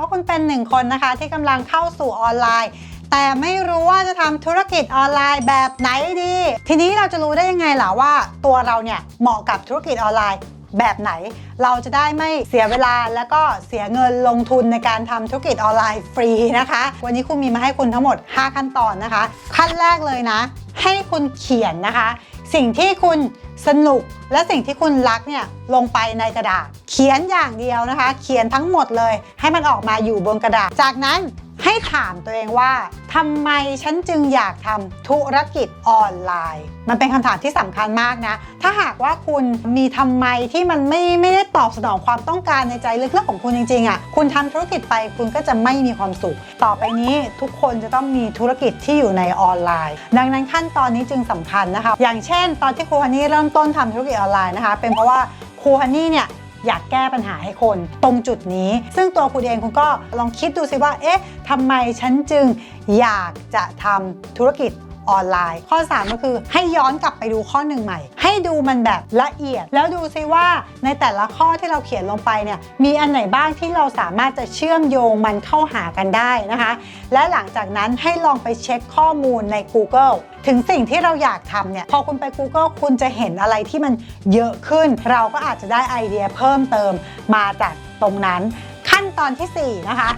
ว่าคุณเป็นหนึ่งคนนะคะ ที่กำลังเข้าสู่ออนไลน์ แต่ไม่รู้ว่าจะทำธุรกิจออนไลน์แบบไหนดี ทีนี้เราจะรู้ได้ยังไงล่ะว่า ตัวเราเนี่ยเหมาะกับธุรกิจออนไลน์แบบไหน เราจะได้ไม่เสียเวลาแล้วก็เสียเงินลงทุนในการทำธุรกิจออนไลน์ฟรีนะคะ วันนี้คุณมีมาให้คุณทั้งหมด 5 ขั้นตอนนะคะ ขั้นแรกเลยนะ ให้คุณเขียนนะคะ สิ่งที่คุณ สนุก และสิ่งที่คุณรักเนี่ยลงไปในกระดาษ เขียนอย่างเดียวนะคะ เขียนทั้งหมดเลย ให้มันออกมาอยู่บนกระดาษ จากนั้น ให้ถามตัวเองว่าทำไมฉันจึงอยากทำธุรกิจออนไลน์ มันเป็นคำถามที่สำคัญมากนะ ถ้าหากว่าคุณมีทำไมที่มันไม่ไม่ได้ตอบสนองความต้องการในใจลึกๆของคุณจริงๆอะ่ะคุณทำธุรกิจไปคุณก็จะไม่มีความสุข ต่อไปนี้ทุกคนจะต้องมีธุรกิจที่อยู่ในออนไลน์ ดังนั้นขั้นตอนนี้จึงสำคัญนะคะ อย่างเช่น ตอนที่ครูฮันนี่เริ่มต้นทำธุรกิจออนไลน์นะคะ เป็นเพราะว่าครูฮันนี่เนี่ย อยากแก้ปัญหาให้คนตรงจุดนี้ ซึ่งตัวคุณเองคุณก็ลองคิดดูสิว่า เอ๊ะทำไมฉันจึงอยากจะทำธุรกิจ ออนไลน์ ข้อ 3 ก็คือให้ย้อนกลับไปดูข้อหนึ่งใหม่ ให้ดูมันแบบละเอียด แล้วดูซิว่าในแต่ละข้อที่เราเขียนลงไปเนี่ยมีอันไหนบ้างที่เราสามารถจะเชื่อมโยงมันเข้าหากันได้นะคะ และหลังจากนั้นให้ลองไปเช็คข้อมูลใน Google ถึงสิ่งที่เราอยากทำเนี่ยพอคุณไป Google คุณจะเห็นอะไรที่มันเยอะขึ้น เราก็อาจจะได้ไอเดียเพิ่มเติมมาจากตรงนั้น ขั้นตอนทีสี่4 นะคะ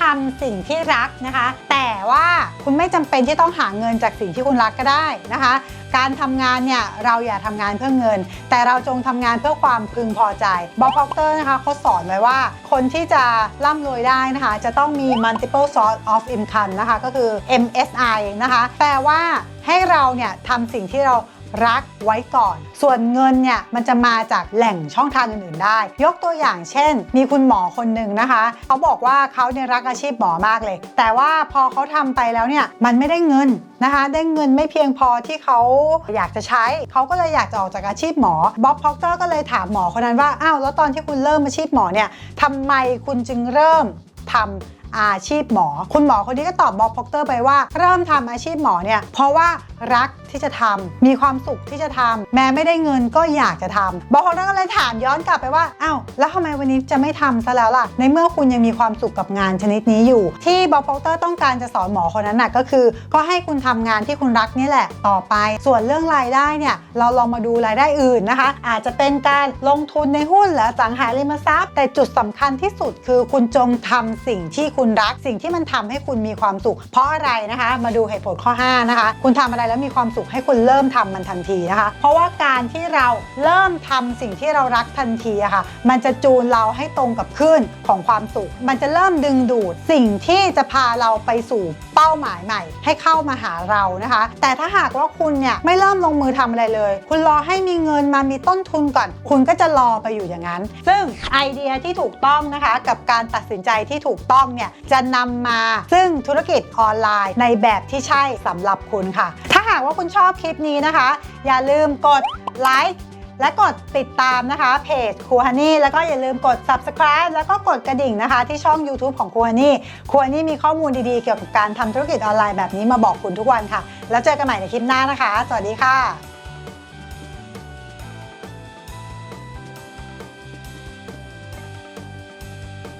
ทำสิ่งที่รักนะคะ แต่ว่าคุณไม่จำเป็นที่ต้องหาเงินจากสิ่งที่คุณรักก็ได้นะคะ การทำงานเนี่ยเราอย่าทำงานเพื่อเงิน แต่เราจงทำงานเพื่อความพึงพอใจบอ b พอกเตอร์นะคะเขาสอนไว้ว่า คนที่จะร่ำรวยได้นะคะ จะต้องมี multiple source of income นะคะ ก็คือ MSI นะคะ แปลว่าให้เราเนี่ยทำสิ่งที่เรา รักไว้ก่อน ส่วนเงินเนี่ยมันจะมาจากแหล่งช่องทางอื่นๆได้ ยกตัวอย่างเช่น มีคุณหมอคนหนึ่งนะคะ เขาบอกว่าเขาเนี่ยรักอาชีพหมอมากเลย แต่ว่าพอเขาทำไปแล้วเนี่ยมันไม่ได้เงินนะคะ ได้เงินไม่เพียงพอที่เขาอยากจะใช้ เขาก็เลยอยากจะออกจากอาชีพหมอบ๊อบพ็อกเตอร์ก็เลยถามหมอคนนั้นว่าอ้าวแล้วตอนที่คุณเริ่มอาชีพหมอเนี่ยทำไมคุณจึงเริ่มทำอาชีพหมอ คุณหมอคนนี้ก็ตอบบอกพ็อกเตอร์ไปว่า เริ่มทำอาชีพหมอเนี่ยเพราะว่า รักที่จะทำมีความสุขที่จะทำแม้ไม่ได้เงินก็อยากจะทำบอกพ็อกเตอร์ก็เลยถามย้อนกลับไปว่าอ้าวแล้วทำไมวันนี้จะไม่ทำซะแล้วล่ะ ในเมื่อคุณยังมีความสุขกับงานชนิดนี้อยู่ ที่บอกพ็อกเตอร์ต้องการจะสอนหมอคนนั้นน่ะก็คือ ก็ให้คุณทำงานที่คุณรักนี่แหละต่อไป ส่วนเรื่องรายได้เนี่ยเราลองมาดูรายได้อื่นนะคะ อาจจะเป็นการลงทุนในหุ้นหรือสังหาริมทรัพย์ แต่จุดสำคัญที่สุดคือคุณจงทำสิ่งที่คุณรักสิ่งที่มันทำให้คุณมีความสุข เพราะอะไรนะคะ มาดูเหตุผลข้อ 5 นะคะ คุณทำอะไรแล้วมีความสุขให้คุณเริ่มทำมันทันทีนะคะ เพราะว่าการที่เราเริ่มทำสิ่งที่เรารักทันทีอะค่ะ มันจะจูนเราให้ตรงกับคลื่นของความสุข มันจะเริ่มดึงดูดสิ่งที่จะพาเราไปสู่เป้าหมายใหม่ ให้เข้ามาหาเรานะคะ แต่ถ้าหากว่าคุณเนี่ยไม่เริ่มลงมือทำอะไรเลย คุณรอให้มีเงินมามีต้นทุนก่อน คุณก็จะรอไปอยู่อย่างนั้น ซึ่งไอเดียที่ถูกต้องนะคะ กับการตัดสินใจที่ถูกต้องเนี่ยจะนำมาซึ่งธุรกิจออนไลน์ในแบบที่ใช่สำหรับคุณค่ะถ้าากว่าคุณชอบคลิปนี้นะคะ อย่าลืมกดไลค์และกดติดตามนะคะเพจครูฮันนี่แล้วก็อย่าลืมกด subscribe แล้วก็กดกระดิ่งนะคะ ที่ช่อง YouTube ของครูฮันนี่ครูฮันนี่มีข้อมูลดีๆ เกี่ยวกับการทำธุรกิจออนไลน์แบบนี้มาบอกคุณทุกวันค่ะ แล้วเจอกันใหม่ในคลิปหน้านะคะ สวัสดีค่ะ